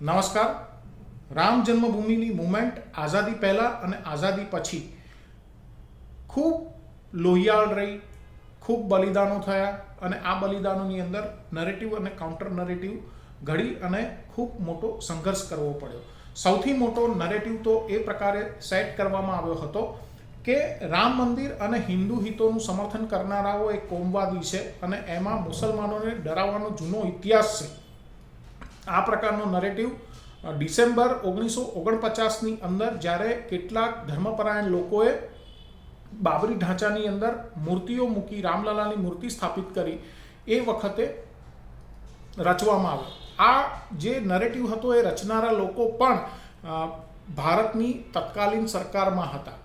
નમસ્કાર. રામ જન્મભૂમિની મુમેન્ટ આઝાદી પહેલાં અને આઝાદી પછી. ખૂબ લોહિયાળ રહી, ખૂબ બલિદાનો થયા અને આ બલિદાનોની અંદર નરેટિવ અને કાઉન્ટર નરેટિવ ઘડી અને ખૂબ મોટો સંઘર્ષ કરવો પડ્યો. સૌથી મોટો નરેટિવ તો એ પ્રકારે સેટ કરવામાં આવ્યો હતો કે રામ મંદિર અને હિન્દુ હિતોનું સમર્થન કરનારાઓ એક કોમવાદી છે અને એમાં મુસલમાનોને ડરાવવાનો જૂનો ઇતિહાસ છે. આ પ્રકારનો નરેટિવ ડિસેમ્બર ઓગણીસો ઓગણપચાસની અંદર જ્યારે કેટલાક ધર્મપરાયણ લોકોએ બાબરી ઢાંચાની અંદર મૂર્તિઓ મૂકી, રામલલાની મૂર્તિ સ્થાપિત કરી, એ વખતે રચવામાં આવ્યો આ જે નરેટિવ હતો એ રચનારા લોકો પણ ભારતની તત્કાલીન સરકારમાં હતા.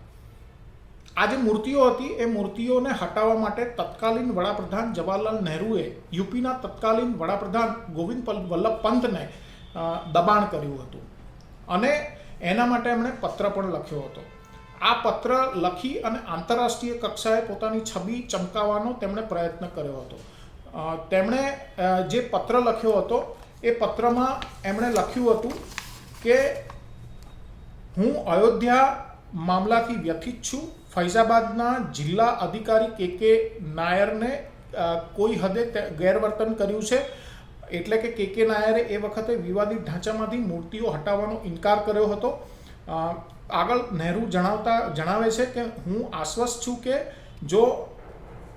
આ જે મૂર્તિઓ હતી, એ મૂર્તિઓને હટાવવા માટે તત્કાલીન વડાપ્રધાન જવાહરલાલ નહેરુએ યુપીના તત્કાલીન વડાપ્રધાન ગોવિંદ વલ્લભ પંતને દબાણ કર્યું હતું. અને એના માટે એમણે પત્ર પણ લખ્યો હતો. આ પત્ર લખી અને આંતરરાષ્ટ્રીય કક્ષાએ પોતાની છબી ચમકાવવાનો તેમણે પ્રયત્ન કર્યો હતો. તેમણે જે પત્ર લખ્યો હતો, એ પત્રમાં એમણે લખ્યું હતું કે, હું અયોધ્યા મામલાથી વ્યથિત છું. ફૈઝાબાદના જિલ્લા અધિકારી કે કે નાયરને કોઈ હદે ગેરવર્તન કર્યું છે. એટલે કે કે કે નાયરે એ વખતે વિવાદિત ઢાંચામાંથી મૂર્તિઓ હટાવવાનો ઇનકાર કર્યો હતો. આગળ નહેરુ જણાવતા, જણાવે છે કે હું આશ્વસ્ત છું કે જો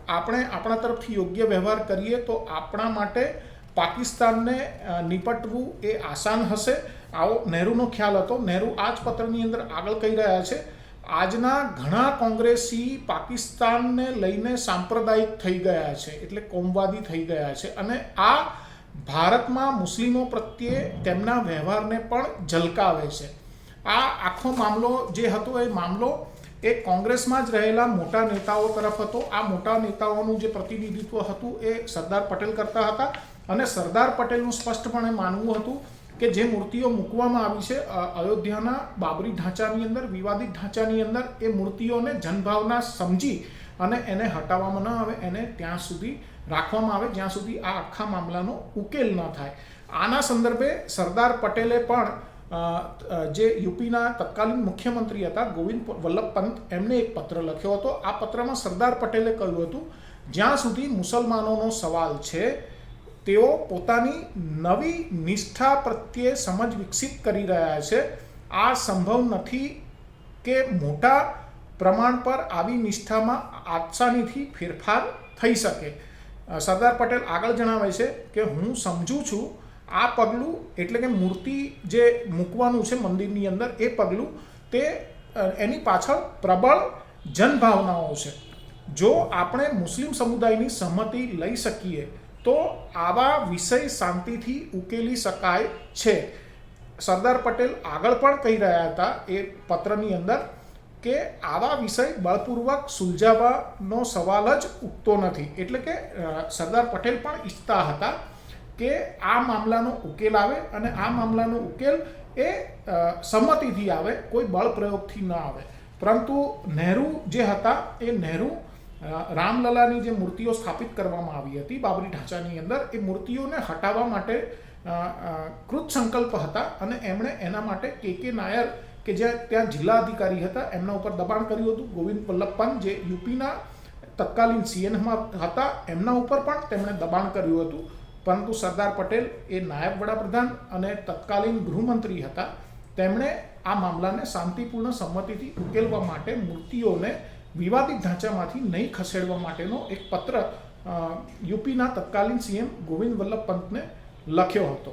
આપણે આપણા તરફથી યોગ્ય વ્યવહાર કરીએ તો આપણા માટે પાકિસ્તાનને નિપટવું એ આસાન હશે. આવો નહેરુનો ખ્યાલ હતો. નહેરુ આ જ પત્રની અંદર આગળ કહી રહ્યા છે. આજના ઘણા કોંગ્રેસી પાકિસ્તાનને લઈને સાંપ્રદાયિક થઈ ગયા છે, એટલે કોમવાદી થઈ ગયા છે. અને આ ભારતમાં મુસ્લિમો પ્રત્યે તેમના વ્યવહારને પણ ઝલકાવે છે. આ આખો મામલો જે હતો એ મામલો એ કોંગ્રેસમાં જ રહેલા મોટા નેતાઓ તરફ હતો. આ મોટા નેતાઓનું જે પ્રતિનિધિત્વ હતું એ સરદાર પટેલ કરતા હતા. અને સરદાર પટેલનું સ્પષ્ટપણે માનવું હતું કે જે મૂર્તિઓ મૂકવામાં આવી છે અયોધ્યાના બાબરી ઢાંચાની અંદર, વિવાદિત ઢાંચાની અંદર, એ મૂર્તિઓને જનભાવના સમજી અને એને હટાવવામાં ન આવે, એને ત્યાં સુધી રાખવામાં આવે, જ્યાં સુધી આ આખા મામલાનો ઉકેલ ન થાય. આના સંદર્ભે સરદાર પટેલે પણ જે યુપીના તત્કાલીન મુખ્યમંત્રી હતા, ગોવિંદ વલ્લભ પંત, એમને એક પત્ર લખ્યો હતો. આ પત્રમાં સરદાર પટેલે કહ્યું હતું, જ્યાં સુધી મુસલમાનોનો સવાલ છે તેઓ પોતાની નવી નિષ્ઠા પ્રત્યે સમજ વિકસિત કરી રહ્યા છે. આ સંભવ નથી કે મોટા પ્રમાણ પર આવી નિષ્ઠામાં આસાનીથી ફેરફાર થઈ શકે. સરદાર પટેલ આગળ જણાવે છે કે હું સમજું છું આ પગલું એટલે કે મૂર્તિ જે મૂકવાનું છે મંદિરની અંદર એ પગલું તે એની પાછળ પ્રબળ જનભાવનાઓ છે. જો આપણે મુસ્લિમ સમુદાયની સહમતિ લઈ શકીએ તો આવા વિષય શાંતિથી ઉકેલી શકાય છે. સરદાર પટેલ આગળ પણ કહી રહ્યા હતા એ પત્રની અંદર કે આવા વિષય બળપૂર્વક સુલઝાવવાનો સવાલ જ ઉઠતો નથી. એટલે કે સરદાર પટેલ પણ ઈચ્છતા હતા કે આ મામલાનો ઉકેલ આવે અને આ મામલાનો ઉકેલ એ સંમતિથી આવે, કોઈ બળપ્રયોગથી ન આવે. પરંતુ નહેરુ જે હતા એ નહેરુ રામલલાની જે મૂર્તિઓ સ્થાપિત કરવામાં આવી હતી, બાબરી ઢાંચાની અંદર, એ મૂર્તિઓને હટાવવા માટે કૃત સંકલ્પ હતા અને એમણે એના માટે કે કે નાયર, કે જે ત્યાં જિલ્લા અધિકારી હતા, એમના ઉપર દબાણ કર્યું હતું. ગોવિંદ વલ્લભ પંત જે યુપીના તત્કાલીન સીએનમાં હતા, એમના ઉપર પણ તેમણે દબાણ કર્યું હતું. પરંતુ સરદાર પટેલ એ નાયબ વડાપ્રધાન અને તત્કાલીન ગૃહમંત્રી હતા. તેમણે આ મામલાને શાંતિપૂર્ણ સંમતિથી ઉકેલવા માટે મૂર્તિઓને વિવાદિત ઢાંચામાંથી નહીં ખસેડવા માટેનો એક પત્ર યુપીના તત્કાલીન સીએમ ગોવિંદ વલ્લભ પંતને લખ્યો હતો.